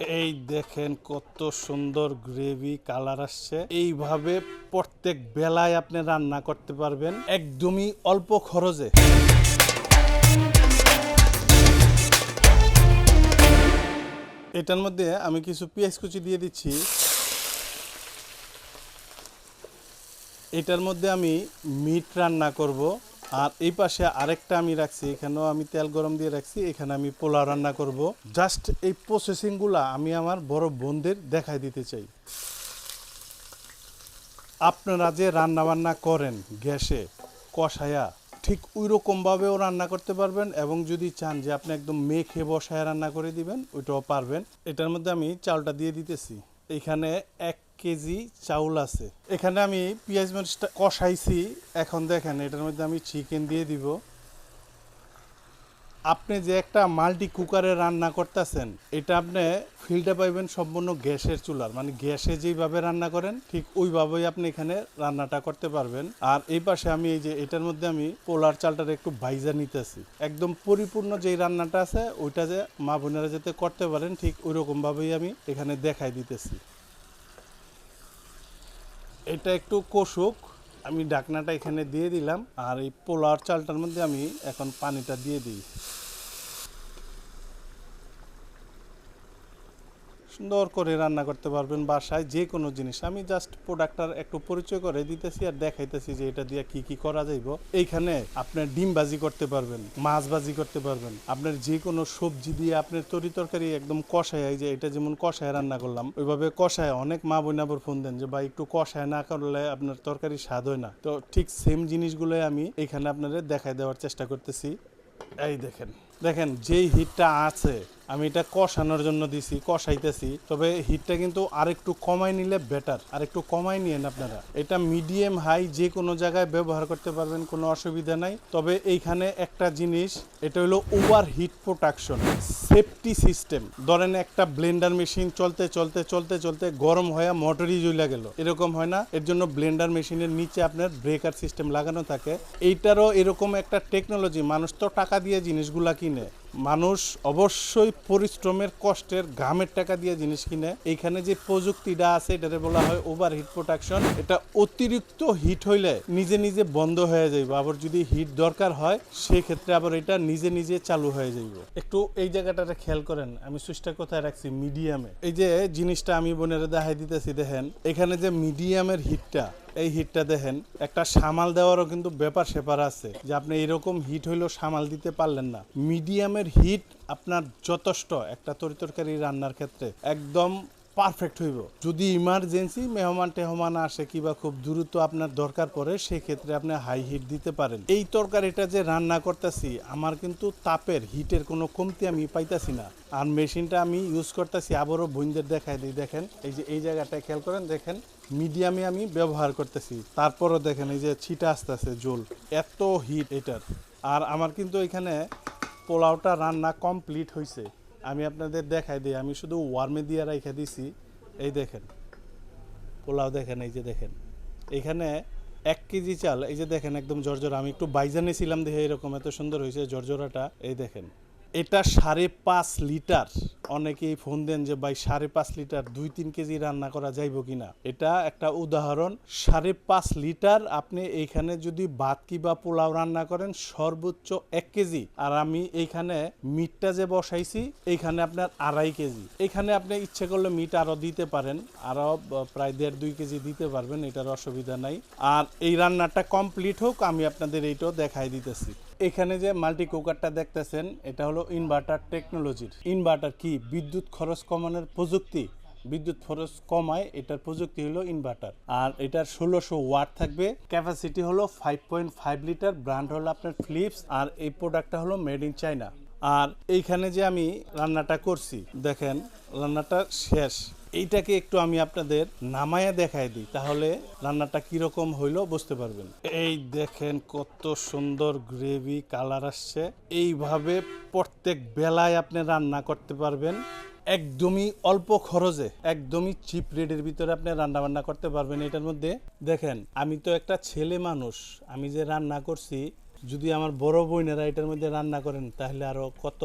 এই দেখেন কত সুন্দর গ্রেভি কালার আসছে। এইভাবে প্রত্যেক বেলায় আপনি রান্না করতে পারবেন, একদমই অল্প খরচে। এটার মধ্যে আমি কিছু পেঁয়াজ কুচি দিয়ে দিচ্ছি। এটার মধ্যে আমি মিট রান্না করব। আর এই পাশে আরেকটা আমি রাখছি, এখানেও আমি তেল গরম দিয়ে রাখছি, এখানে আমি পোলাও রান্না করব। জাস্ট এই প্রসেসিংগুলো আমি আমার বড় বোনদের দেখাই দিতে চাই। আপনারা যে রান্না বান্না করেন গ্যাসে, কষায়া, ঠিক ওই রকমভাবেও রান্না করতে পারবেন এবং যদি চান যে আপনি একদম মেখে বসায় রান্না করে দিবেন, ওইটাও পারবেন। এটার মধ্যে আমি চালটা দিয়ে দিতেছি। এখানে এক কেজি চাউল আছে। এখানে আমি পেঁয়াজ মরিচটা কষাইছি। এখন দেখেন, এটার মধ্যে আমি চিকেন দিয়ে দিব। আপনি যে একটা মাল্টি কুকারে রান্না করতেছেন, এটা আপনি ফিল্ডে পাইবেন সম্পূর্ণ গ্যাসের চুলার। মানে গ্যাসে যেইভাবে রান্না করেন, ঠিক ওইভাবেই আপনি এখানে রান্নাটা করতে পারবেন। আর এই পাশে আমি এই যে, এটার মধ্যে আমি পোলার চালটার একটু ভাইজা নিতেছি। একদম পরিপূর্ণ যেই রান্নাটা আছে, ওইটা যে মা বোনেরা যাতে করতে পারেন, ঠিক ওই রকমভাবেই আমি এখানে দেখাই দিতেছি। এটা একটু কষুক। আমি ডাকনাটা এখানে দিয়ে দিলাম। আর এই পোলার চালটার মধ্যে আমি এখন পানিটা দিয়ে দিই। সুন্দর করে রান্না করতে পারবেন বাসায় যে কোনো জিনিস। আমি জাস্ট প্রোডাক্টটার একটু পরিচয় করে দিতেছি আর দেখাইতেছি যে এটা দিয়ে কি কি করা যাইব। এইখানে আপনার ডিম ভাজি করতে পারবেন, মাছ ভাজি করতে পারবেন। আপনার যে কোনো সবজি দিয়ে আপনার তরি তরকারি একদম কষায় যে এটা যেমন কষায় রান্না করলাম, ওইভাবে কষায় অনেক মা বোনাবর ফোন দেন যে, ভাই, একটু কষায় না করলে আপনার তরকারি স্বাদ হয় না। তো ঠিক সেম জিনিসগুলোই আমি এখানে আপনাদের দেখাই দেওয়ার চেষ্টা করতেছি। এই দেখেন দেখেন যেই হিটটা আছে, আমি এটা কষানোর জন্য দিছি, কষাইতেছি, তবে হিটটা কিন্তু আরেকটু কমাই নিলে বেটার আরেকটু কমাই নিয়েন আপনারা। এটা মিডিয়াম হাই যে কোনো জায়গায় ব্যবহার করতে পারবেন, কোনো অসুবিধা নাই। তবে এইখানে একটা জিনিস, এটা হলো over heat protection safety system ধরেন একটা ব্লেন্ডার মেশিন চলতে চলতে চলতে চলতে গরম হয়ে মোটরই জ্বলে গেল। এরকম হয় না। এর জন্য ব্লেন্ডার মেশিনের নিচে আপনার ব্রেকার সিস্টেম লাগানো থাকে। এইটারও এরকম একটা টেকনোলজি মানুষ তো টাকা দিয়ে জিনিসগুলা কিনে, মানুষ অবশ্যই পরিশ্রমের কষ্টের ঘামের টাকা দিয়ে জিনিস কিনে। এইখানে যে প্রযুক্তিটা আছে, এটারে বলা হয় ওভার হিট প্রোটেকশন এটা অতিরিক্ত হিট হইলে নিজে নিজে বন্ধ হয়ে যাইব। আবার যদি হিট দরকার হয়, সেক্ষেত্রে আবার এটা নিজে নিজে চালু হয়ে যাইব। একটু এই জায়গাটাতে খেয়াল করেন, আমি সুইচটা কোথায় রাখছি? মিডিয়ামে এই যে জিনিসটা আমি বোনেরা দেখাই দিতেছি, দেখেন, এখানে যে মিডিয়ামের হিটটা এই হিটটা দেখেন। একটা সামাল দেওয়ারও কিন্তু ব্যাপার সেপার আছে যে আপনি এরকম হিট হইলেও সামাল দিতে পারলেন না। মিডিয়ামের হিট আপনার যথেষ্ট একটা তরিতরকারি রান্নার ক্ষেত্রে একদম পারফেক্ট হইব। যদি ইমার্জেন্সি মেহমান টেহমান আসে কিংবা খুব দ্রুত আপনার দরকার পড়ে, সেক্ষেত্রে আপনি হাই হিট দিতে পারেন। এই তরকারিটা যে রান্না করতেছি, আমার কিন্তু তাপের, হিটের কোনো কমতি আমি পাইতাছি না। আর মেশিনটা আমি ইউজ করতেছি, আবারও বইনদের দেখাই দিই। দেখেন, এই যে, এই জায়গাটা খেয়াল করেন, দেখেন মিডিয়ামে আমি ব্যবহার করতেছি। তারপরও দেখেন এই যে ছিটা আসতেছে জল। এত হিট এটার। আর আমার কিন্তু এখানে পোলাওটা রান্না কমপ্লিট হয়েছে আমি আপনাদের দেখাই দিই, আমি শুধু ওয়ার্মে দিয়ে রেখে দিছি। এই দেখেন। পোলাও দেখেন, এই যে দেখেন। এখানে এক কেজি চাল, এই যে দেখেন একদম জর্জরা আমি একটু বাইজানে ছিলাম দেখে এরকম এত সুন্দর হয়েছে জর্জরাটা এই দেখেন। এটা সাড়ে পাঁচ লিটার। অনেকেই ফোন দেন যে, ভাই, সাড়ে পাঁচ লিটার, দুই তিন কেজি রান্না করা যাইব কিনা এটা একটা উদাহরণ। সাড়ে পাঁচ লিটার আপনি এইখানে যদি ভাত কি বা পোলাও রান্না করেন, সর্বোচ্চ এক কেজি। আর আমি এইখানে মিটটা যে বসাইছি, এইখানে আপনার আড়াই কেজি। এখানে আপনি ইচ্ছে করলে মিট আরও দিতে পারেন। আরও ব- প্রায় দেড় দুই কেজি দিতে পারবেন, এটার অসুবিধা নাই। আর এই রান্নাটা কমপ্লিট হোক, আমি আপনাদের এইটাও দেখাই দিতেছি। এখানে যে মাল্টি কুকারটা দেখতেছেন, এটা হলো ইনভার্টার টেকনোলজির ইনভার্টার কি? বিদ্যুৎ খরচ কমানোর প্রযুক্তি। বিদ্যুৎ খরচ কমায়, এটার প্রযুক্তি হলো ইনভার্টার আর এটার ষোলোশো ওয়াট থাকবে। ক্যাপাসিটি হলো five point five litre brand হলো আপনার ফ্লিপস আর এই প্রোডাক্টটা হলো মেড ইন চায়না আর এইখানে যে আমি রান্নাটা করছি, দেখেন, রান্নাটা শেষ। এইটাকে একটু আমি আপনাদের নামায়া দেখাই দিই, তাহলে রান্নাটা কীরকম হইল বুঝতে পারবেন। এই দেখেন কত সুন্দর গ্রেভি কালার আসছে। এইভাবে প্রত্যেক বেলায় আপনি রান্না করতে পারবেন। একদমই অল্প খরচে, একদমই চিপ রেটের ভিতরে আপনি রান্না বান্না করতে পারবেন এটার মধ্যে। দেখেন, আমি তো একটা ছেলে মানুষ, আমি যে রান্না করছি, যদি আমার বড় বোনেরা এটার মধ্যে রান্না করেন, তাহলে আরও কত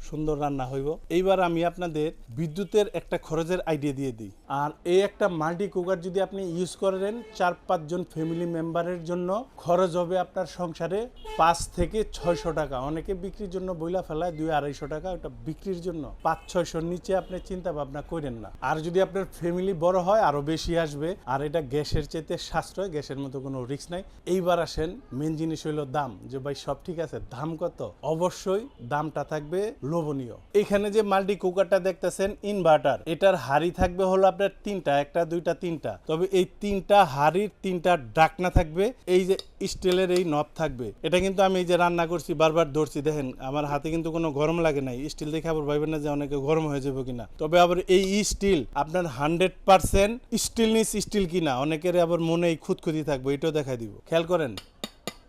সুন্দর রান্না হইব। এইবার আমি আপনাদের বিদ্যুতের একটা খরচের আইডিয়া দিয়ে দিই। আর এই একটা মাল্টি কুকার যদি আপনি ইউজ করেন, চার পাঁচজন ফ্যামিলি মেম্বারের জন্য খরচ হবে আপনার সংসারে পাঁচ থেকে ছয়শো টাকা। অনেকে বিক্রির জন্য বইলা ফেলায় দুই আড়াইশো টাকা, ওটা বিক্রির জন্য পাঁচ, ছয়শোর নিচে আপনি চিন্তা ভাবনা করেন না। আর যদি আপনার ফ্যামিলি বড় হয়, আরও বেশি আসবে। আর এটা গ্যাসের চেতে সাশ্রয়, গ্যাসের মতো কোনো রিস্ক নাই। এইবার আসেন মেন জিনিস হইল দাম। যে ভাই সব ঠিক আছে, দাম কত? অবশ্যই দামটা থাকবে লোভনীয়। এখানে যে মাল্টি কুকারটা দেখতেছেন ইনভার্টার এটার হাড়ি থাকবে হলো আপনার তিনটা, একটা, দুইটা, তিনটা। তবে এই তিনটা হাড়ির তিনটা ডাকনা থাকবে, এই যে স্টিলের এই নব থাকবে। এটা কিন্তু আমি এই যে রান্না করছি, বারবার ধরছি, দেখেন, আমার হাতে কিন্তু কোনো গরম লাগে নাই। স্টিল দেখে আবার ভাইবেন না যে অনেকে গরম হয়ে যাবে কিনা। তবে আবার এই স্টিল, আপনার হান্ড্রেড পার্সেন্ট স্টিলনেস স্টিল কিনা, অনেকের আবার মনে এই খুঁতখুতি থাকবে, এটাও দেখাই দিব। খেয়াল করেন?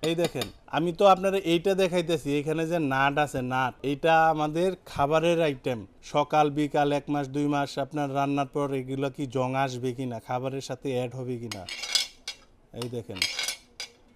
এই দেখেন, আমি তো আপনারা এইটা দেখাইতেছি, এখানে যে নাট আছে, নাট, এইটা আমাদের খাবারের আইটেম সকাল, বিকাল, এক মাস, দুই মাস আপনার রান্নার পর এগুলো কি জং আসবে কিনা, খাবারের সাথে অ্যাড হবে কিনা? এই দেখেন,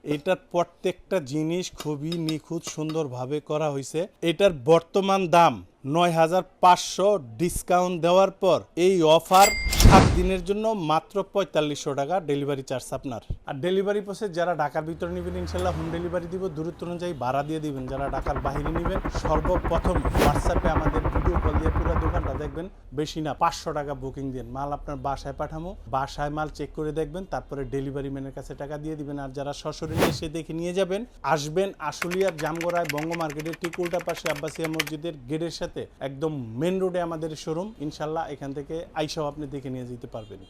এটার প্রত্যেকটা জিনিস খুবই নিখুঁত সুন্দরভাবে করা হয়েছে এটার বর্তমান দাম নয় হাজার পাঁচশো ডিসকাউন্ট দেওয়ার পর এই অফার সাত দিনের জন্য মাত্র পঁয়তাল্লিশশো টাকা ডেলিভারি চার্জ আপনার। আর ডেলিভারি প্রসেস যারা ঢাকার ভিতরে নেবেন, ইনশাল্লাহ হোম ডেলিভারি দিব, দূরত্ব অনুযায়ী ভাড়া দিয়ে দিবেন। যারা ঢাকার বাইরে নেবেন, সর্বপ্রথম হোয়াটসঅ্যাপে আমাদের ভিডিও কল দিয়ে পুরো দোকানটা দেখবেন। বেশি না, পাঁচশো টাকা বুকিং দিন মাল আপনার বাসায় পাঠামো, বাসায় মাল চেক করে দেখবেন, তারপরে ডেলিভারি ম্যানের কাছে টাকা দিয়ে দিবেন। আর যারা সশরীরে এসে দেখে নিয়ে যাবেন, আসবেন আশুলিয়ার জামগড়ায় বঙ্গ মার্কেটের ঠিক উল্টা পাশে আব্বাসিয়া মসজিদের গেটের সাথে। একদম মেন রোডে আমাদের শোরুম ইনশাল্লাহ এখান থেকে আইসাও আপনি দেখে নিয়ে যেতে পারবেন।